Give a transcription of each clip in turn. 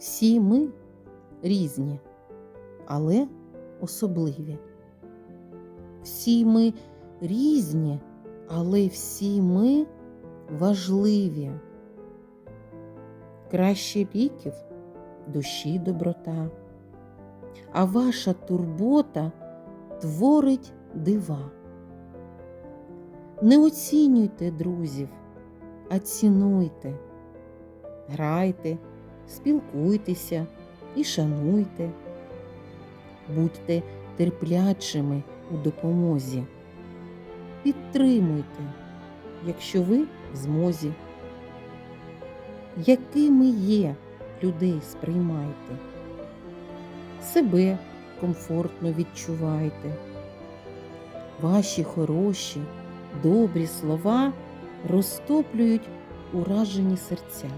Всі ми різні, але особливі. Всі ми різні, але всі ми важливі. Краще ліків душі доброта, а ваша турбота творить дива. Не оцінюйте друзів, а цінуйте, грайте, спілкуйтеся і шануйте, будьте терплячими у допомозі, підтримуйте, якщо ви в змозі. Якими є, людей сприймайте, себе комфортно відчувайте. Ваші хороші, добрі слова розтоплюють уражені серця.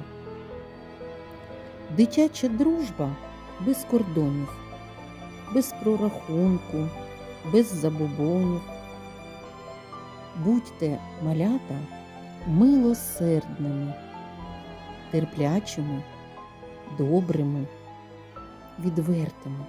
Дитяча дружба без кордонів, без прорахунку, без забобонів. Будьте малята милосердними, терплячими, добрими, відвертими.